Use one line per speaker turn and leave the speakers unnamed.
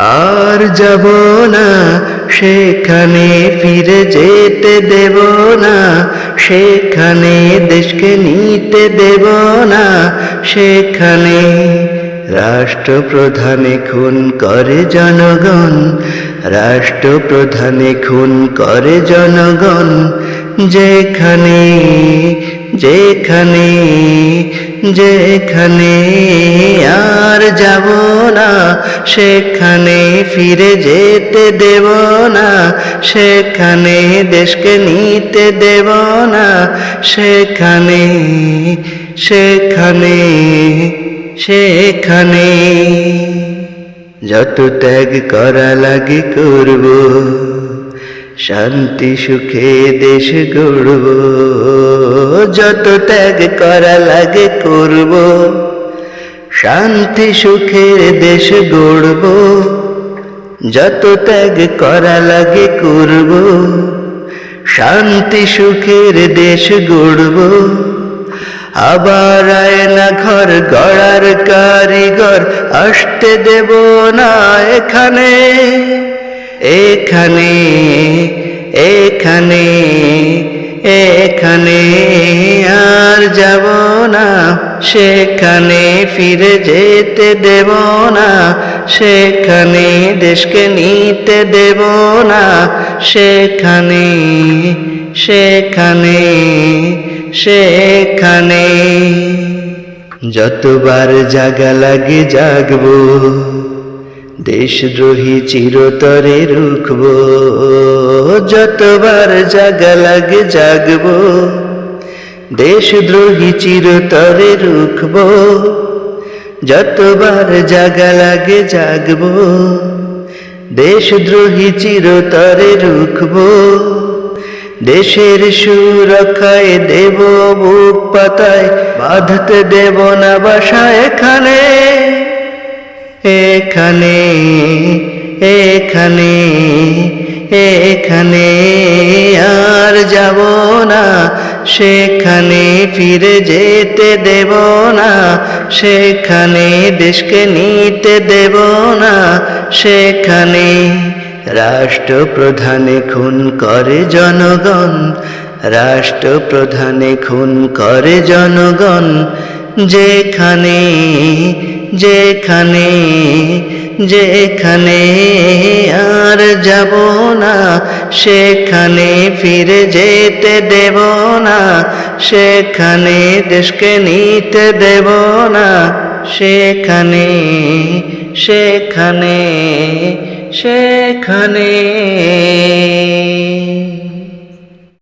আর যাব না, সেখানে ফিরে যেতে দেব না, সেখানে দেশকে নিতে দেব না, সেখানে রাষ্ট্রপ্রধানে খুন করে জনগণ, রাষ্ট্রপ্রধানে খুন করে জনগণ, যেখানে যেখানে যেখানে আর যাব না। সেখানে ফিরে যেতে দেব না, সেখানে দেশকে নিতে দেব না, সেখানে সেখানে সেখানে। যত ত্যাগ করা লাগে করব, শান্তি সুখে দেশ গড়ব। যত ত্যাগ করা লাগে করব শান্তি সুখের দেশ গড়ব। যত ত্যাগ করা লাগে করব। শান্তি সুখের দেশ গড়ব। আবার আয়না ঘর গড়ার কারিগর আসতে দেব না এখানে। এখানে এখানে এখানে আর যাব না, সেখানে ফিরে যেতে দেব না, সেখানে দেশকে নিতে দেব না, সেখানে সেখানে সেখানে। যতবার জাগা লাগে জাগবো। দেশদ্রোহী চিরতরে রুখব, যতবার জাগা লাগে জাগব দেশদ্রোহী চিরতরে রুখব, যতবার জাগা লাগে জাগব দেশদ্রোহী চিরতরে রুখব, দেশের সুরক্ষায় দেব বুক পাতায়, বাঁধতে দেব না বাসা এখানে এখানে এখানে এখানে আর যাব না। সেখানে ফিরে যেতে দেব না। সেখানে দেশকে নিতে দেব না। সেখানে রাষ্ট্রপ্রধানে খুন করে জনগণ। রাষ্ট্রপ্রধানে খুন করে জনগণ। যেখানে যেখানে যেখানে আর যাব না, সেখানে ফিরে যেতে দেব না, সেখানে দেশকে নিতে দেব না, সেখানে সেখানে সেখানে।